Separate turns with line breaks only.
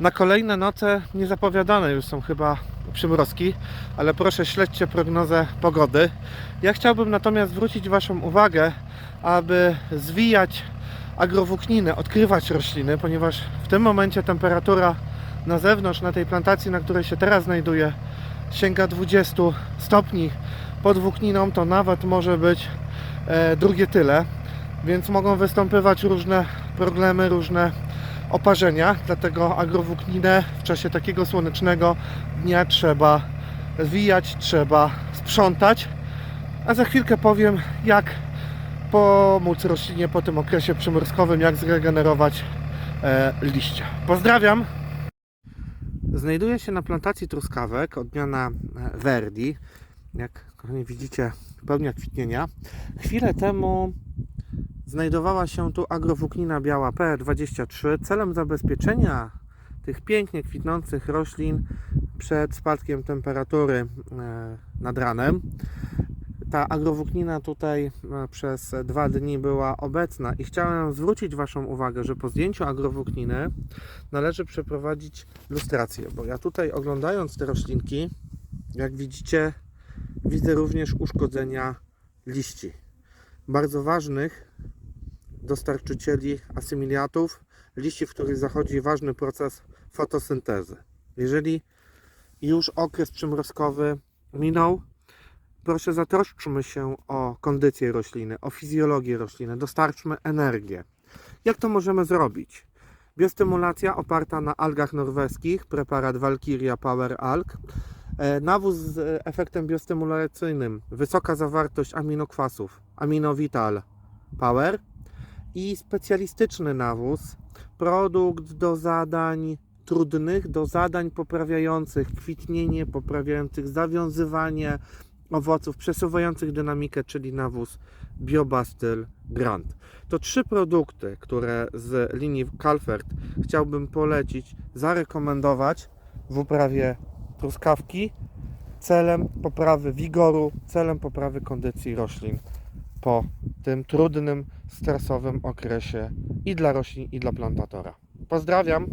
Na kolejne noce niezapowiadane już są chyba przymrozki, ale proszę śledźcie prognozę pogody. Ja chciałbym natomiast zwrócić Waszą uwagę, aby zwijać agrowłókninę, odkrywać rośliny, ponieważ w tym momencie temperatura na zewnątrz, na tej plantacji, na której się teraz znajduję, sięga 20 stopni. Pod włókniną to nawet może być e, drugie tyle, więc mogą występować różne problemy, różne oparzenia, dlatego agrowłókninę w czasie takiego słonecznego dnia trzeba zwijać, trzeba sprzątać, a za chwilkę powiem jak pomóc roślinie po tym okresie przymrozkowym, jak zregenerować e, liście. Pozdrawiam! Znajduję się na plantacji truskawek odmiana e, Verdi. Jak widzicie, pełnia kwitnienia. Chwilę temu znajdowała się tu agrowłóknina biała P23 celem zabezpieczenia tych pięknie kwitnących roślin przed spadkiem temperatury e, nad ranem. Ta agrowłóknina tutaj e, przez dwa dni była obecna i chciałem zwrócić Waszą uwagę, że po zdjęciu agrowłókniny należy przeprowadzić lustrację, bo ja tutaj oglądając te roślinki, jak widzicie, widzę również uszkodzenia liści. Bardzo ważnych dostarczycieli asymiliatów, liści, w których zachodzi ważny proces fotosyntezy. Jeżeli już okres przymrozkowy minął, proszę zatroszczmy się o kondycję rośliny, o fizjologię rośliny, dostarczmy energię. Jak to możemy zrobić? Biostymulacja oparta na algach norweskich, preparat Valkyria Power Alg. E, Nawóz z efektem biostymulacyjnym, wysoka zawartość aminokwasów, Aminovital Power i specjalistyczny nawóz, produkt do zadań trudnych, do zadań poprawiających kwitnienie, poprawiających zawiązywanie owoców, przesuwających dynamikę, czyli nawóz Biobastyl Grant. To trzy produkty, które z linii Calfert chciałbym polecić, zarekomendować w uprawie truskawki celem poprawy wigoru, celem poprawy kondycji roślin po tym trudnym, stresowym okresie i dla roślin, i dla plantatora. Pozdrawiam!